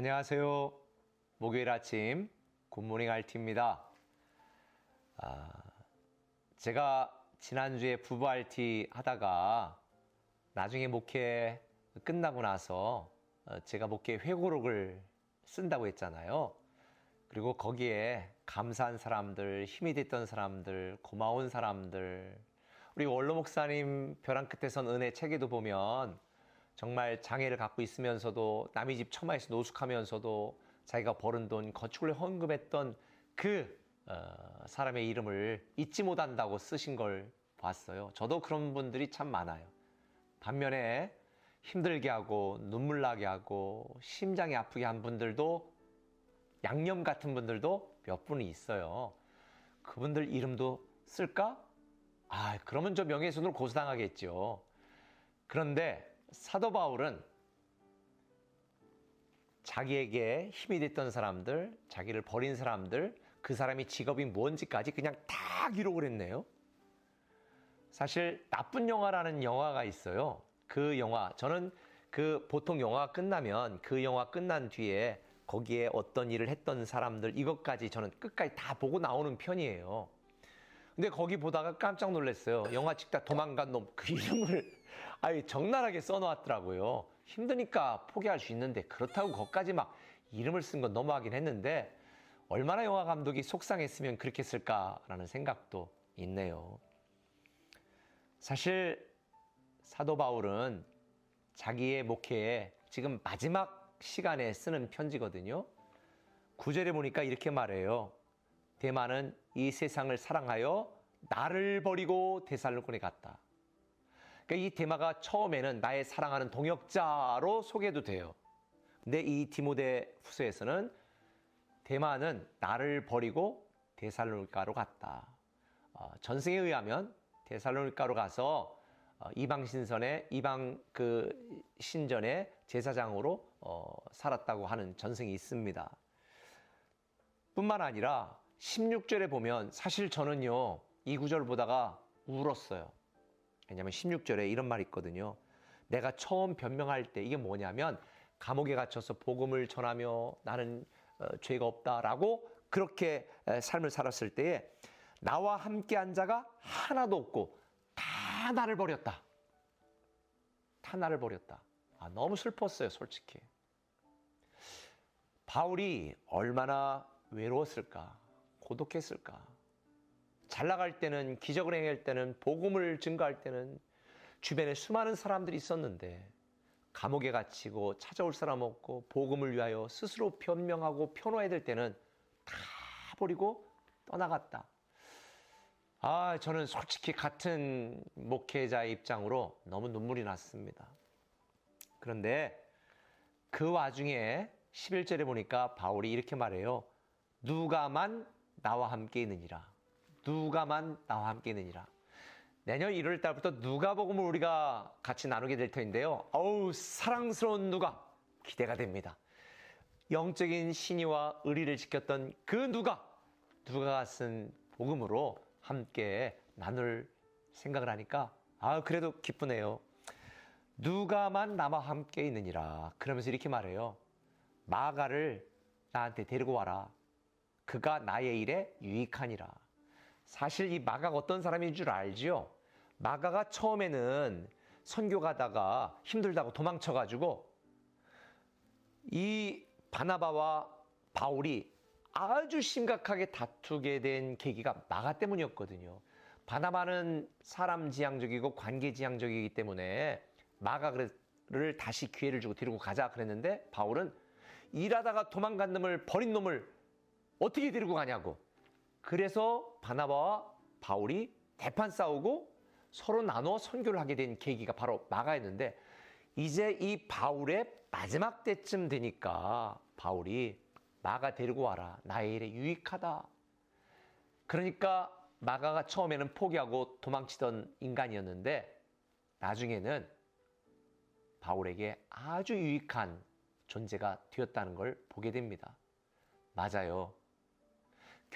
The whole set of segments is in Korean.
안녕하세요. 목요일 아침 굿모닝 RT입니다. 아, 제가 지난주에 부부 RT 하다가 나중에 목회 끝나고 나서 어, 제가 목회 회고록을 쓴다고 했잖아요. 그리고 거기에 감사한 사람들, 힘이 됐던 사람들, 고마운 사람들, 우리 원로 목사님 벼랑 끝에선 은혜 책에도 보면 정말 장애를 갖고 있으면서도 남의 집 처마에서 노숙하면서도 자기가 벌은 돈 거축을 헌금했던 그 어, 사람의 이름을 잊지 못한다고 쓰신 걸 봤어요. 저도 그런 분들이 참 많아요. 반면에 힘들게 하고 눈물 나게 하고 심장이 아프게 한 분들도 양념 같은 분들도 몇 분이 있어요. 그분들 이름도 쓸까? 아, 그러면 저 명예훼손으로 고소당하겠죠. 그런데 사도 바울은 자기에게 힘이 됐던 사람들, 자기를 버린 사람들, 그 사람이 직업이 뭔지까지 그냥 다 기록을 했네요. 사실 나쁜 영화라는 영화가 있어요. 그 영화, 저는 그 보통 영화가 끝나면 그 영화 끝난 뒤에 거기에 어떤 일을 했던 사람들 이것까지 저는 끝까지 다 보고 나오는 편이에요. 근데 거기 보다가 깜짝 놀랐어요. 영화 찍다 도망간 놈 그 이름을 아예 적나라하게 써놓았더라고요. 힘드니까 포기할 수 있는데 그렇다고 거기까지 막 이름을 쓴 건 너무하긴 했는데 얼마나 영화 감독이 속상했으면 그렇게 쓸까라는 생각도 있네요. 사실 사도 바울은 자기의 목회에 지금 마지막 시간에 쓰는 편지거든요. 구절에 보니까 이렇게 말해요. 대만은 이 세상을 사랑하여 나를 버리고 데살로니에 갔다. 그러니까 이 대마가 처음에는 나의 사랑하는 동역자로 소개도 돼요. 근데 이 디모데 후서에서는 대만은 나를 버리고 데살로니가로 갔다. 어, 전승에 의하면 데살로니가로 가서 어, 이방 신선의 이방 그 신전의 제사장으로 어, 살았다고 하는 전승이 있습니다. 뿐만 아니라 16절에 보면 사실 저는요 이 구절 보다가 울었어요. 왜냐하면 16절에 이런 말이 있거든요. 내가 처음 변명할 때 이게 뭐냐면 감옥에 갇혀서 복음을 전하며 나는 어, 죄가 없다라고 그렇게 에, 삶을 살았을 때에 나와 함께 한 자가 하나도 없고 다 나를 버렸다. 다 나를 버렸다. 아, 너무 슬펐어요, 솔직히. 바울이 얼마나 외로웠을까, 고독했을까. 잘 나갈 때는 기적을 행할 때는 복음을 증거할 때는 주변에 수많은 사람들이 있었는데 감옥에 갇히고 찾아올 사람 없고 복음을 위하여 스스로 변명하고 변호해야 될 때는 다 버리고 떠나갔다. 아, 저는 솔직히 같은 목회자의 입장으로 너무 눈물이 났습니다. 그런데 그 와중에 11절에 보니까 바울이 이렇게 말해요. 누가만 나와 함께 있느니라. 누가만 나와 함께 있느니라. 내년 1월 달부터 누가복음을 우리가 같이 나누게 될 터인데요. 어우, 사랑스러운 누가 기대가 됩니다. 영적인 신의와 의리를 지켰던 그 누가 누가가 쓴 복음으로 함께 나눌 생각을 하니까 아, 그래도 기쁘네요. 누가만 나와 함께 있느니라. 그러면서 이렇게 말해요. 마가를 나한테 데리고 와라. 그가 나의 일에 유익하니라. 사실 이 마가가 어떤 사람인 줄 알지요? 마가가 처음에는 선교 가다가 힘들다고 도망쳐 가지고 이 바나바와 바울이 아주 심각하게 다투게 된 계기가 마가 때문이었거든요. 바나바는 사람 지향적이고 관계 지향적이기 때문에 마가를 다시 기회를 주고 데리고 가자 그랬는데 바울은 일하다가 도망간 놈을 버린 놈을 어떻게 데리고 가냐고. 그래서 바나바와 바울이 대판 싸우고 서로 나눠 선교를 하게 된 계기가 바로 마가였는데 이제 이 바울의 마지막 때쯤 되니까 바울이 마가 데리고 와라. 나의 일에 유익하다. 그러니까 마가가 처음에는 포기하고 도망치던 인간이었는데 나중에는 바울에게 아주 유익한 존재가 되었다는 걸 보게 됩니다. 맞아요.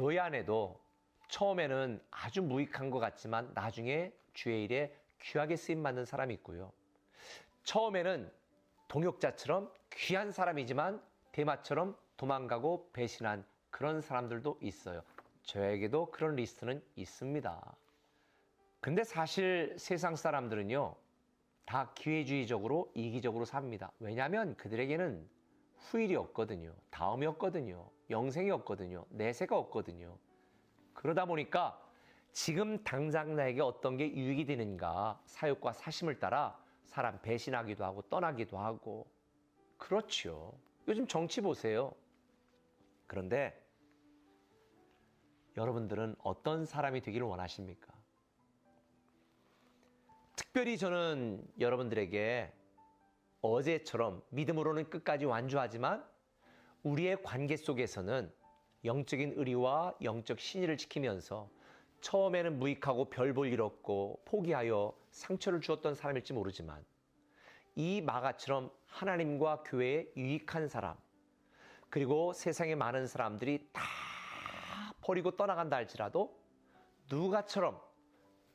교회 안에도 처음에는 아주 무익한 것 같지만 나중에 주의 일에 귀하게 쓰임 받는 사람이 있고요. 처음에는 동역자처럼 귀한 사람이지만 대마처럼 도망가고 배신한 그런 사람들도 있어요. 저에게도 그런 리스트는 있습니다. 근데 사실 세상 사람들은요, 다 기회주의적으로 이기적으로 삽니다. 왜냐하면 그들에게는 후일이 없거든요. 다음이 없거든요. 영생이 없거든요. 내세가 없거든요. 그러다 보니까 지금 당장 나에게 어떤 게 유익이 되는가 사욕과 사심을 따라 사람 배신하기도 하고 떠나기도 하고 그렇죠. 요즘 정치 보세요. 그런데 여러분들은 어떤 사람이 되기를 원하십니까? 특별히 저는 여러분들에게 어제처럼 믿음으로는 끝까지 완주하지만 우리의 관계 속에서는 영적인 의리와 영적 신의를 지키면서 처음에는 무익하고 별 볼 일 없고 포기하여 상처를 주었던 사람일지 모르지만 이 마가처럼 하나님과 교회에 유익한 사람 그리고 세상에 많은 사람들이 다 버리고 떠나간다 할지라도 누가처럼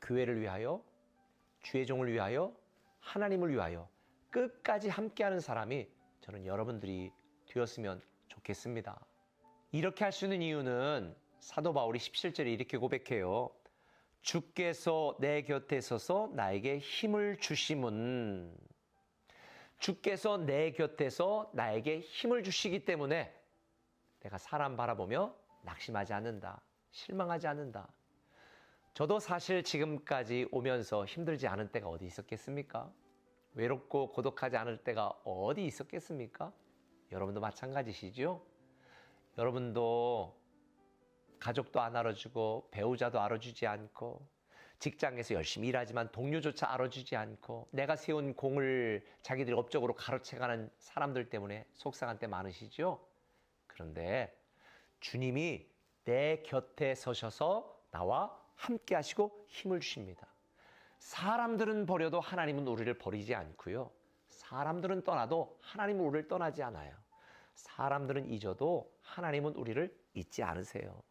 교회를 위하여 주의 종을 위하여 하나님을 위하여 끝까지 함께하는 사람이 저는 여러분들이 되었으면 좋겠습니다. 이렇게 할 수 있는 이유는 사도 바울이 17절에 이렇게 고백해요. 주께서 내 곁에 서서 나에게 힘을 주심은 주께서 내 곁에서 나에게 힘을 주시기 때문에 내가 사람 바라보며 낙심하지 않는다. 실망하지 않는다. 저도 사실 지금까지 오면서 힘들지 않은 때가 어디 있었겠습니까? 외롭고 고독하지 않을 때가 어디 있었겠습니까? 여러분도 마찬가지시죠? 여러분도 가족도 안 알아주고 배우자도 알아주지 않고 직장에서 열심히 일하지만 동료조차 알아주지 않고 내가 세운 공을 자기들이 업적으로 가로채가는 사람들 때문에 속상한 때 많으시죠? 그런데 주님이 내 곁에 서셔서 나와 함께 하시고 힘을 주십니다. 사람들은 버려도 하나님은 우리를 버리지 않고요. 사람들은 떠나도 하나님은 우리를 떠나지 않아요. 사람들은 잊어도 하나님은 우리를 잊지 않으세요.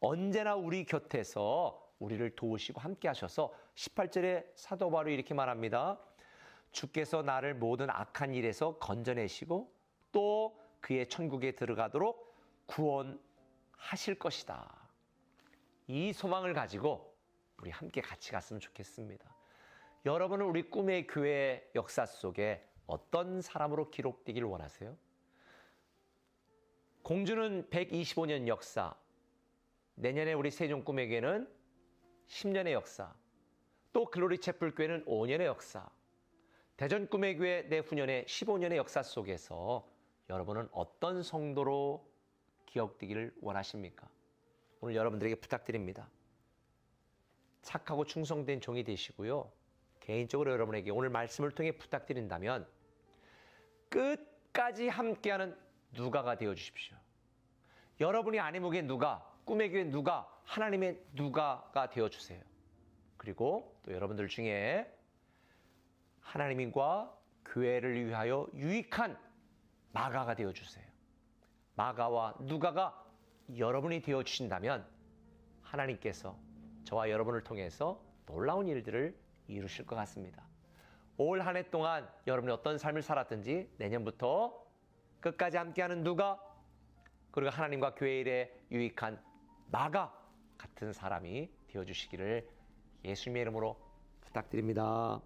언제나 우리 곁에서 우리를 도우시고 함께 하셔서 18절에 사도 바울이 이렇게 말합니다. 주께서 나를 모든 악한 일에서 건져내시고 또 그의 천국에 들어가도록 구원하실 것이다. 이 소망을 가지고 우리 함께 같이 갔으면 좋겠습니다. 여러분은 우리 꿈의 교회 역사 속에 어떤 사람으로 기록되기를 원하세요? 공주는 125년 역사, 내년에 우리 세종 꿈에게는 10년의 역사, 또 글로리 채플 교회는 5년의 역사, 대전 꿈의 교회 내후년의 15년의 역사 속에서 여러분은 어떤 성도로 기억되기를 원하십니까? 오늘 여러분들에게 부탁드립니다. 착하고 충성된 종이 되시고요. 개인적으로 여러분에게 오늘 말씀을 통해 부탁드린다면 끝까지 함께하는 누가가 되어 주십시오. 여러분이 아니목의 누가, 꿈의 교회 누가, 하나님의 누가가 되어 주세요. 그리고 또 여러분들 중에 하나님과 교회를 위하여 유익한 마가가 되어 주세요. 마가와 누가가 여러분이 되어 주신다면 하나님께서 저와 여러분을 통해서 놀라운 일들을 이루실 것 같습니다. 올 한 해 동안 여러분이 어떤 삶을 살았든지 내년부터 끝까지 함께하는 누가 그리고 하나님과 교회 일에 유익한 마가 같은 사람이 되어 주시기를 예수님의 이름으로 부탁드립니다.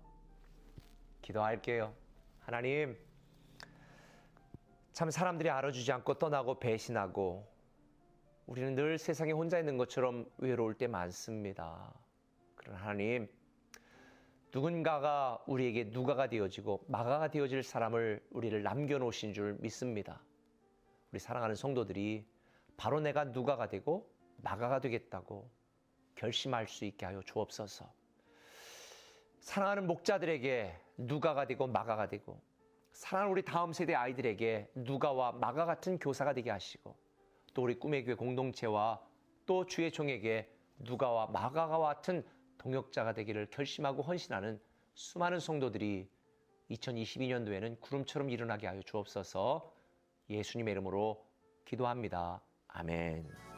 기도할게요. 하나님 참 사람들이 알아주지 않고 떠나고 배신하고 우리는 늘 세상에 혼자 있는 것처럼 외로울 때 많습니다. 그러나 하나님, 누군가가 우리에게 누가가 되어지고 마가가 되어질 사람을 우리를 남겨놓으신 줄 믿습니다. 우리 사랑하는 성도들이 바로 내가 누가가 되고 마가가 되겠다고 결심할 수 있게 하여 주옵소서. 사랑하는 목자들에게 누가가 되고 마가가 되고 사랑하는 우리 다음 세대 아이들에게 누가와 마가 같은 교사가 되게 하시고 또 우리 꿈의 교회 공동체와 또 주의 종에게 누가와 마가가 같은 동역자가 되기를 결심하고 헌신하는 수많은 성도들이 2022년도에는 구름처럼 일어나게 하여 주옵소서 예수님의 이름으로 기도합니다. 아멘.